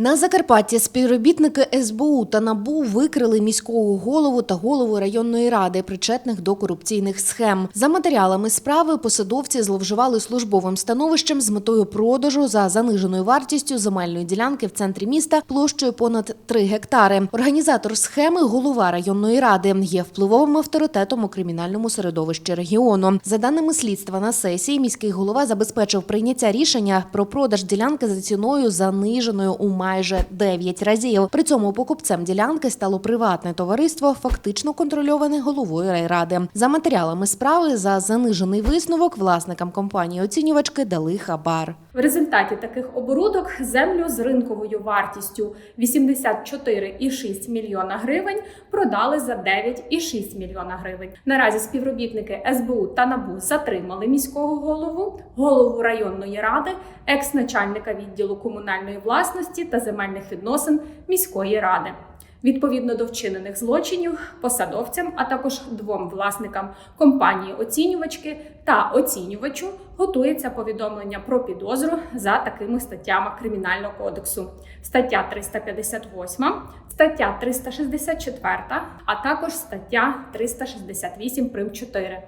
На Закарпатті співробітники СБУ та НАБУ викрили міського голову та голову районної ради, причетних до корупційних схем. За матеріалами справи посадовці зловживали службовим становищем з метою продажу за заниженою вартістю земельної ділянки в центрі міста площею понад 3 гектари. Організатор схеми голова районної ради є впливовим авторитетом у кримінальному середовищі регіону. За даними слідства на сесії, міський голова забезпечив прийняття рішення про продаж ділянки за ціною заниженою у майже 9 разів. При цьому покупцем ділянки стало приватне товариство, фактично контрольоване головою райради. За матеріалами справи за занижений висновок власникам компанії оцінювачки дали хабар. В результаті таких оборудок землю з ринковою вартістю 84,6 мільйона гривень продали за 9,6 мільйона гривень. Наразі співробітники СБУ та НАБУ затримали міського голову, голову районної ради, екс-начальника відділу комунальної власності та земельних відносин міської ради. Відповідно до вчинених злочинів, посадовцям, а також двом власникам компанії оцінювачки та оцінювачу готується повідомлення про підозру за такими статтями Кримінального кодексу: стаття 358, стаття 364, а також стаття 368 прим 4.